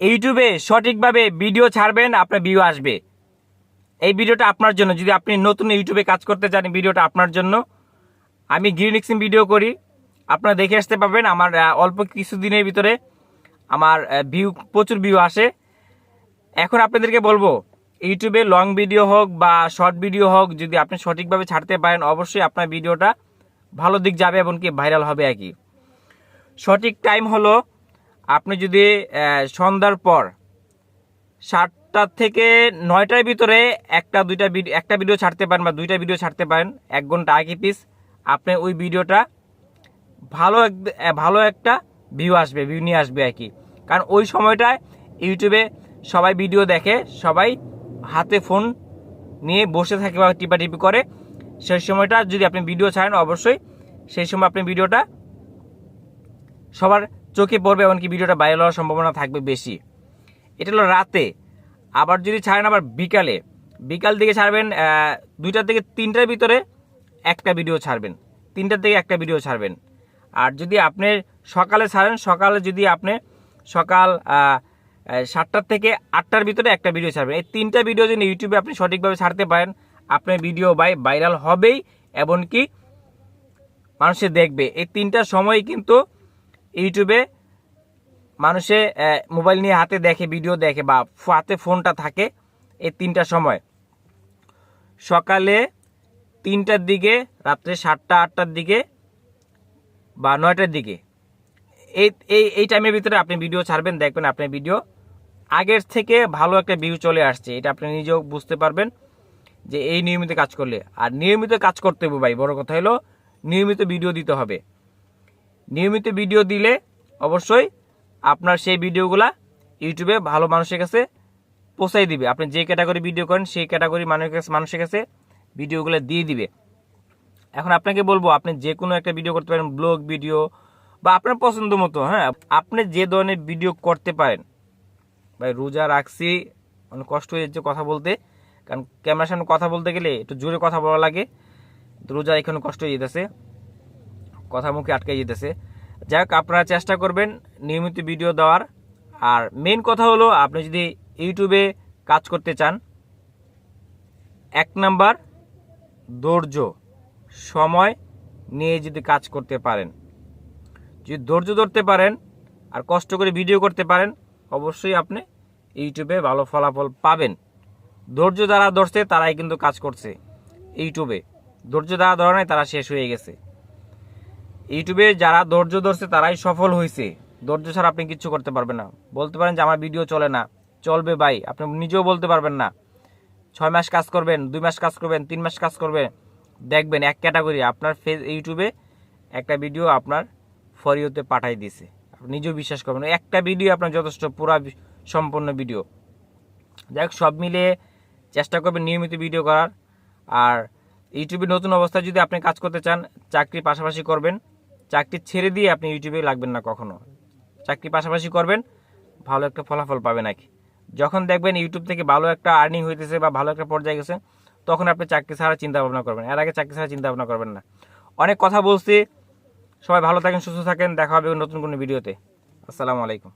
ইউটিউবে সঠিকভাবে ভিডিও ছাড়বেন, আপনার ভিউ আসবে। এই ভিডিওটা আপনার জন্য। যদি আপনি নতুন ইউটিউবে কাজ করতে চান ভিডিওটা আপনার জন্য। আমি গ্রিনিক্সিং ভিডিও করি। আপনারা দেখে আসতে পারবেন আমার অল্প কিছু দিনের ভিতরে আমার ভিউ প্রচুর ভিউ আসে। এখন আপনাদেরকে বলব, ইউটিউবে লং ভিডিও হোক বা শর্ট ভিডিও হোক, যদি আপনি সঠিকভাবে ছাড়তে পারেন, অবশ্যই আপনার ভিডিওটা ভালো দিক যাবে এবং কি ভাইরাল হবে আর কি। সঠিক টাইম হলো আপনি যদি সন্ধ্যার পর সাতটার থেকে নয়টার ভিতরে একটা, দুইটা একটা ভিডিও ছাড়তে পারেন বা দুইটা ভিডিও ছাড়তে পারেন, এক ঘণ্টা আগে পিস আপনি ওই ভিডিওটা ভালো এক ভালো একটা ভিউ আসবে ভিউ নিয়ে আসবে আর কি। কারণ ওই সময়টায় ইউটিউবে সবাই ভিডিও দেখে, সবাই হাতে ফোন নিয়ে বসে থাকে বা টিপাটিপি করে, সেই সময়টা যদি আপনি ভিডিও ছাড়েন অবশ্যই, সেই সময় আপনি ভিডিওটা সবার চোখে পড়বে এমনকি ভিডিওটা ভাইরাল হওয়ার সম্ভাবনা থাকবে বেশি। এটা হলো রাতে। আবার যদি ছাড়েন আবার বিকালে। বিকাল দিকে ছাড়বেন দুইটার থেকে তিনটার ভিতরে একটা ভিডিও ছাড়বেন। তিনটার থেকে একটা ভিডিও ছাড়বেন। আর যদি আপনি সকালে ছাড়েন, সকালে যদি আপনি সকাল সাতটার থেকে আটটার ভিতরে একটা ভিডিও ছাড়বেন। এই তিনটা ভিডিও যদি ইউটিউবে আপনি সঠিকভাবে ছাড়তে পারেন, আপনার ভিডিও বাই ভাইরাল হবেই, এমনকি মানুষে দেখবে। এই তিনটা সময় কিন্তু ইউটিউবে মানুষে মোবাইল নিয়ে হাতে দেখে, ভিডিও দেখে বা হাতে ফোনটা থাকে এই তিনটা সময়। সকালে তিনটার দিকে, রাত্রে সাতটা, আটটার দিকে বা নয়টার দিকে। এই এই এই টাইমের ভিতরে আপনি ভিডিও ছাড়বেন, দেখবেন আপনার ভিডিও আগের থেকে ভালো একটা ভিউ চলে আসছে। এটা আপনি নিজেও বুঝতে পারবেন যে এই নিয়মিত কাজ করলে। আর নিয়মিত কাজ করতে হবে ভাই, বড় কথা হলো নিয়মিত ভিডিও দিতে হবে। নিয়মিত ভিডিও দিলে অবশ্যই আপনার সেই ভিডিওগুলা ইউটিউবে ভালো মানুষের কাছে পৌঁছাই দিবে। আপনি যে ক্যাটাগরি ভিডিও করেন, সেই ক্যাটাগরি মানুষের কাছে মানুষের কাছে ভিডিওগুলো দিয়ে দিবে। এখন আপনাকে বলব, আপনি যে কোনো একটা ভিডিও করতে পারেন ব্লগ ভিডিও বা আপনার পছন্দ মতো হ্যাঁ? আপনি যে ধরনের ভিডিও করতে পারেন, ভাই রোজা রাখছি, অনেক কষ্ট হয়ে যাচ্ছে কথা বলতে, কারণ ক্যামেরার সামনে কথা বলতে গেলে একটু জোরে কথা বলা লাগে, রোজা এখানে কষ্ট হয়ে যেতেছে কথা মুখে আটকে যেতেছে। যাই হোক আপনারা চেষ্টা করবেন নিয়মিত ভিডিও দেওয়ার। আর মেন কথা হলো, আপনি যদি ইউটিউবে কাজ করতে চান, এক নাম্বার ধৈর্য, সময় নিয়ে যদি কাজ করতে পারেন। যদি ধৈর্য ধরতে পারেন আর কষ্ট করে ভিডিও করতে পারেন, অবশ্যই আপনি ইউটিউবে ভালো ফলাফল পাবেন। ধৈর্য যারা ধরছে, তারাই কিন্তু কাজ করছে ইউটিউবে। ধৈর্য যারা ধরে তারা শেষ হয়ে গেছে। ইউটিউবে যারা ধৈর্য ধরছে, তারাই সফল হয়েছে ধৈর্য ছাড়া আপনি কিচ্ছু করতে পারবেন না। বলতে পারেন যে, আমার ভিডিও চলে না। চলবে ভাই। আপনি নিজেও বলতে পারবেন না। ছয় মাস কাজ করবেন, দুই মাস কাজ করবেন, তিন মাস কাজ করবেন। দেখবেন এক ক্যাটাগরি আপনার ফেস ইউটিউবে একটা ভিডিও আপনার ফরিওতে পাঠাই দিছে। আপনি নিজেও বিশ্বাস করবেন একটা ভিডিও আপনার যথেষ্ট, পুরা সম্পূর্ণ ভিডিও যাই হোক সব মিলিয়ে চেষ্টা করবেন নিয়মিত ভিডিও করার। আর ইউটিউবে নতুন অবস্থায় যদি আপনি কাজ করতে চান চাকরি পাশাপাশি করবেন। চাকরি ছেড়ে দিয়ে আপনি ইউটিউবে লাগবেন না কখনো। চাকরি পাশাপাশি করবেন, ভালো একটা ফলাফল পাবেন নাকি। যখন দেখবেন ইউটিউব থেকে ভালো একটা আর্নিং হইতেছে বা ভালো একটা পর্যায়ে গেছে, তখন আপনি চাকরি ছাড়া চিন্তা ভাবনা করবেন। এর আগে চাকরি ছাড়া চিন্তা ভাবনা করবেন না। অনেক কথা বলছি, সবাই ভালো থাকেন, সুস্থ থাকেন, দেখা হবে নতুন কোনো ভিডিওতে। আসসালামু আলাইকুম।